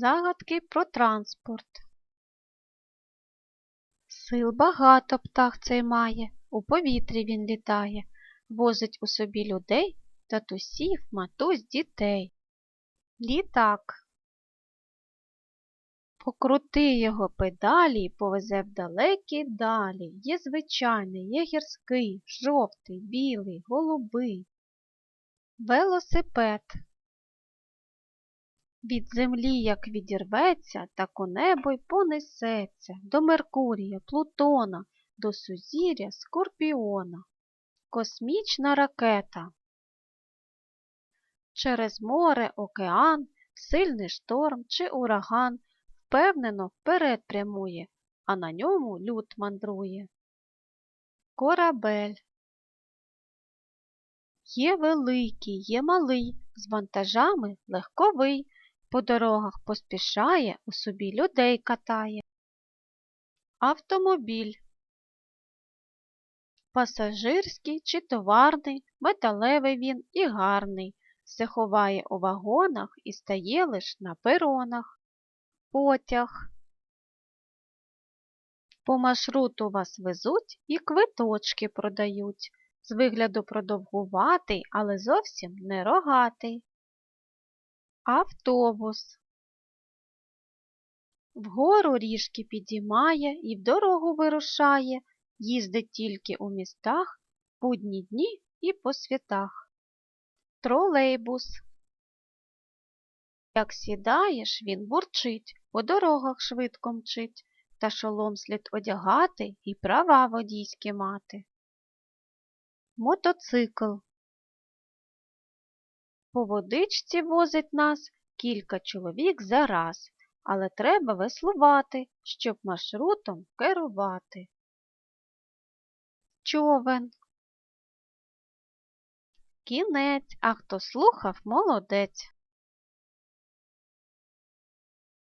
Загадки про транспорт. Сил багато птах цей має, у повітрі він літає, возить у собі людей, татусів, матусь, дітей. Літак. Покрути його педалі і повезе в далекі далі. Є звичайний, є гірський, жовтий, білий, голубий. Велосипед. Від землі, як відірветься, так у небо й понесеться до Меркурія, Плутона, до сузір'я Скорпіона. Космічна ракета. Через море, океан, сильний шторм чи ураган впевнено вперед прямує, а на ньому люд мандрує. Корабель. Є великий, є малий, з вантажами легковий, по дорогах поспішає, у собі людей катає. Автомобіль. Пасажирський чи товарний, металевий він і гарний, все ховає у вагонах і стає лиш на перонах. Потяг. По маршруту вас везуть і квиточки продають. З вигляду продовгуватий, але зовсім не рогатий. Автобус. Вгору ріжки підіймає і в дорогу вирушає, їздить тільки у містах, будні дні і по святах. Тролейбус. Як сідаєш, він бурчить, по дорогах швидко мчить, та шолом слід одягати і права водійські мати. Мотоцикл. По водичці возить нас кілька чоловік за раз, але треба веслувати, щоб маршрутом керувати. Човен. Кінець, а хто слухав, молодець.